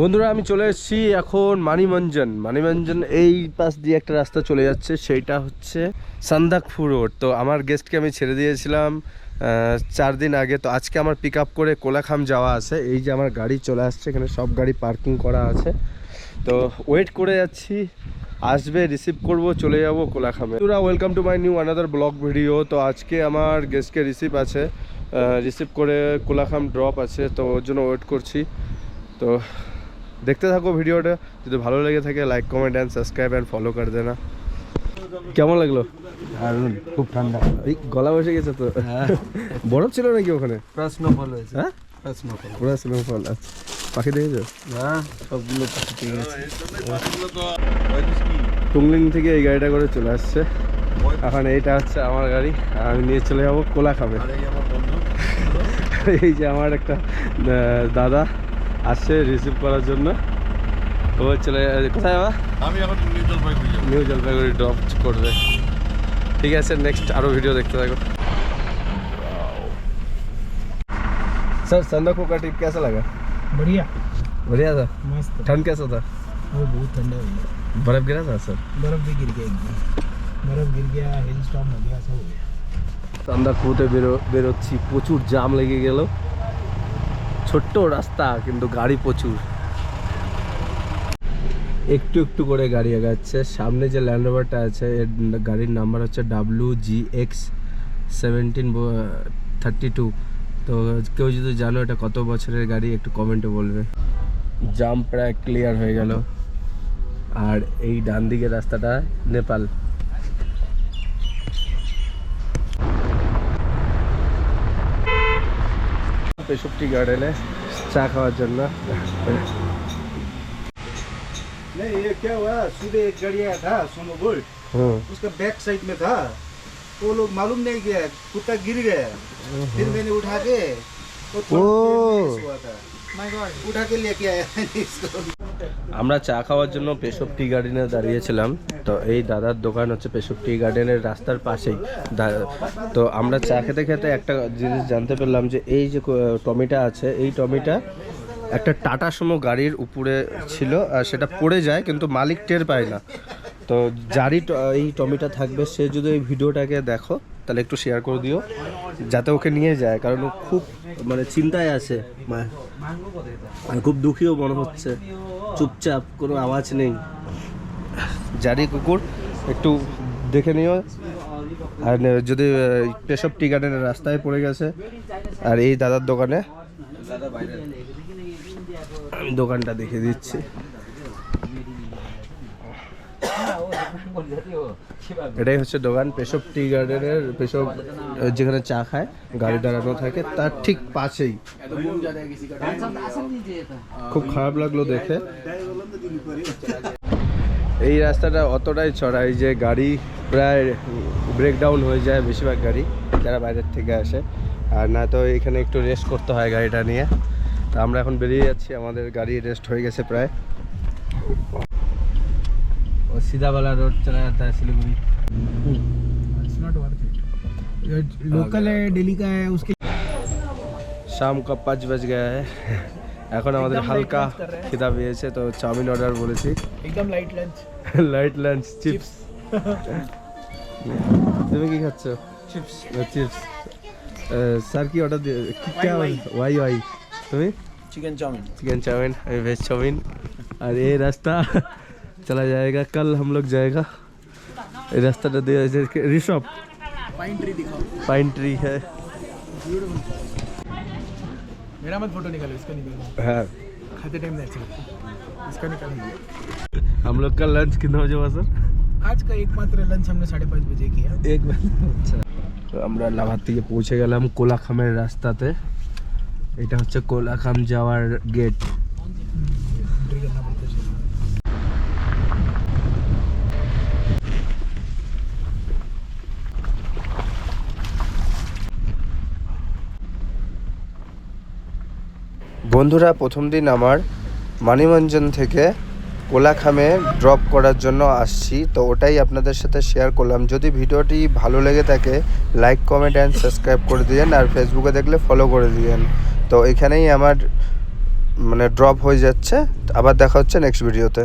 বন্ধুরা, আমি চলে এসেছি এখন মানিমঞ্জন। মানিমঞ্জন এই পাশ দিয়ে একটা রাস্তা চলে যাচ্ছে, সেইটা হচ্ছে সান্দাকফু রোড। তো আমার গেস্টকে আমি ছেড়ে দিয়েছিলাম চার দিন আগে। তো আজকে আমার পিক আপ করে কোলাখাম যাওয়া আছে। এই যে আমার গাড়ি চলে আসছে, এখানে সব গাড়ি পার্কিং করা আছে। তো ওয়েট করে যাচ্ছি, আসবে রিসিভ করব, চলে যাব কোলাখামে। বন্ধুরা welcome to my new another blog video তো আজকে আমার গেস্টকে রিসিভ আছে রিসিভ করে কোলাখাম ড্রপ আছে, তো ওর জন্য ওয়েট করছি। তো দেখতে থাকো ভিডিওটা। যদি ভালো লেগে থাকে like comment and subscribe and follow করে দেনা। কেমন লাগল? দারুণ খুব ঠান্ডা। এই গলা বসে গেছে তো। বরফ ছিল নাকি ওখানে? হয়েছে। হ্যাঁ? আচ্ছা। পাখি দেখেছ? হ্যাঁ সবগুলো পাখি পেয়ে গেছে। টুংলিং থেকে এই গাড়িটা করে চলে আসছে। এখন এইটা হচ্ছে আমার গাড়ি আর আমি নিয়ে চলে যাব কোলা খাবে এই যে আমার একটা দাদা। আসছে রিসিভ করার জন্য ও চলে কোথায় বাবা আমি এখন নিউ জলপাইগুড়ি যাবো নিউ জলপাইগুড়ি ড্রপ করবে ঠিক আছে নেক্সট আরো ভিডিও দেখতে থাকো सर संदा का ट्रिप कैसा लगा बढ़िया बढ़िया था मस्त ठंड कैसा था वो बहुत ठंडा हो गया बर्फ गिरा था सर बर्फ भी गिर गया एकदम बर्फ गिर गया हिल स्टॉप हो गया सब हो गया সন্ধ্যা খুঁতে বেরো বেরোচ্ছি প্রচুর জাম লেগে গেল ছোট্ট রাস্তা, কিন্তু গাড়ি প্রচুর। একটু একটু করে গাড়ি আগাচ্ছে সামনে যে ল্যান্ড রোভারটা আছে, এর গাড়ির নাম্বার হচ্ছে W G X seventeen thirty two তো কেউ যদি জানো এটা কত বছরের গাড়ি, একটু কমেন্টে বলবে। জাম প্রায় ক্লিয়ার হয়ে গেল। আর এই ডান দিকের রাস্তাটা নেপাল পেশপটি গার্ডেনে চা খাওয়ার জন্য नहीं ये क्या हुआ सुबह एक गाड़ी आया था सोनो गोल्ड হুম उसका बैक साइड में था वो लोग मालूम नहीं किया कुत्ता गिर गया फिर मैंने उठा के वो थोड़ा ओ। देर में हुआ था उठा के लेके आया इसको আমরা চা খাওয়ার জন্য পেশব টি গার্ডেনে দাঁড়িয়েছিলাম। তো এই দাদার দোকান হচ্ছে পেশব টি গার্ডেনের রাস্তার পাশেই। তো আমরা চা খেতে খেতে একটা জিনিস জানতে পারলাম যে এই যে টমিটা আছে, এই টমিটা একটা টাটা সুমো গাড়ির উপরে ছিল, আর সেটা পড়ে যায় কিন্তু মালিক টের পায় না। তো যারই এই টমিটা থাকবে, সে যদি এই ভিডিওটাকে দেখো তাহলে একটু শেয়ার করে দিও, যাতে ওকে নিয়ে যায়, কারণ ও খুব মানে চিন্তায় আছে, মা- আর খুব দুঃখীও মনে হচ্ছে। চুপচাপ, কোনো আওয়াজ নেই। জারি কুকুর, একটু দেখে নিও। আর যদি পেশব টি গার্ডেনের রাস্তায় পড়ে গেছে, আর এই দাদার দোকানে, আমি দোকানটা দেখে দিচ্ছি। এটাই হচ্ছে দোকান, পেশব টি গার্ডেনের পেশব যেখানে চা খায়, গাড়ি দাঁড়ানো থাকে, তার ঠিক পাশেই। খুব খারাপ লাগল দেখে। এই রাস্তাটা অতটাই চড়াই যে গাড়ি প্রায় ব্রেকডাউন হয়ে যায় বেশিরভাগ গাড়ি, যারা বাইরের থেকে আসে। আর না তো এখানে একটু রেস্ট করতে হয় গাড়িটা নিয়ে। তা আমরা এখন বেরিয়ে যাচ্ছি, আমাদের গাড়ি রেস্ট হয়ে গেছে প্রায়। ও সিধাবালা রোড চলা যাতা है Siliguri it's not worth it local है दिल्ली का है उसके শাম কা পাঁচ বাজ গয়া है এখন আমাদের একদম হালকা late lunch কর रहे हैं। খিদা পেয়েছে তো চাউমিন অর্ডার বলেছি एकदम light lunch light lunch chips তুমি কি খাচ্ছ चिप्स চিপস স্যার কি অর্ডার দিয়ে কি- क्या ওয়াই ওয়াই তুমি चिकन चाउमीन चिकन चाउमीन अभी वेज चाउमीन और ये रास्ता चला जाएगा कल हम लोग जाएगा ये रास्ता दिया रिशॉप पाइन ट्री दिखाओ पाइन ट्री है मेरा मत फोटो निकालो इसका निकालो हाँ खाते टाइम नहीं अच्छा लगता इसका निकालेंगे हम लोग का लंच कितना बजे हुआ सर आज का एकमात्र लंच हमने साढ़े पाँच बजे किया এক আচ্ছা তো আমরা লাভার থেকে পৌঁছে গেলাম কোলাখামের রাস্তাতে এটা হচ্ছে কোলাখাম যাওয়ার গেট বন্ধুরা, প্রথম দিন আমার মানিমঞ্জন থেকে কোলাখামে ড্রপ করার জন্য আসছি। তো ওটাই আপনাদের সাথে শেয়ার করলাম। যদি ভিডিওটি ভালো লেগে থাকে লাইক কমেন্ট অ্যান্ড সাবস্ক্রাইব করে দিয়েন আর ফেসবুকে দেখলে ফলো করে দিয়েন। তো এখানেই আমার মানে ড্রপ হয়ে যাচ্ছে। আবার দেখা হচ্ছে নেক্সট ভিডিওতে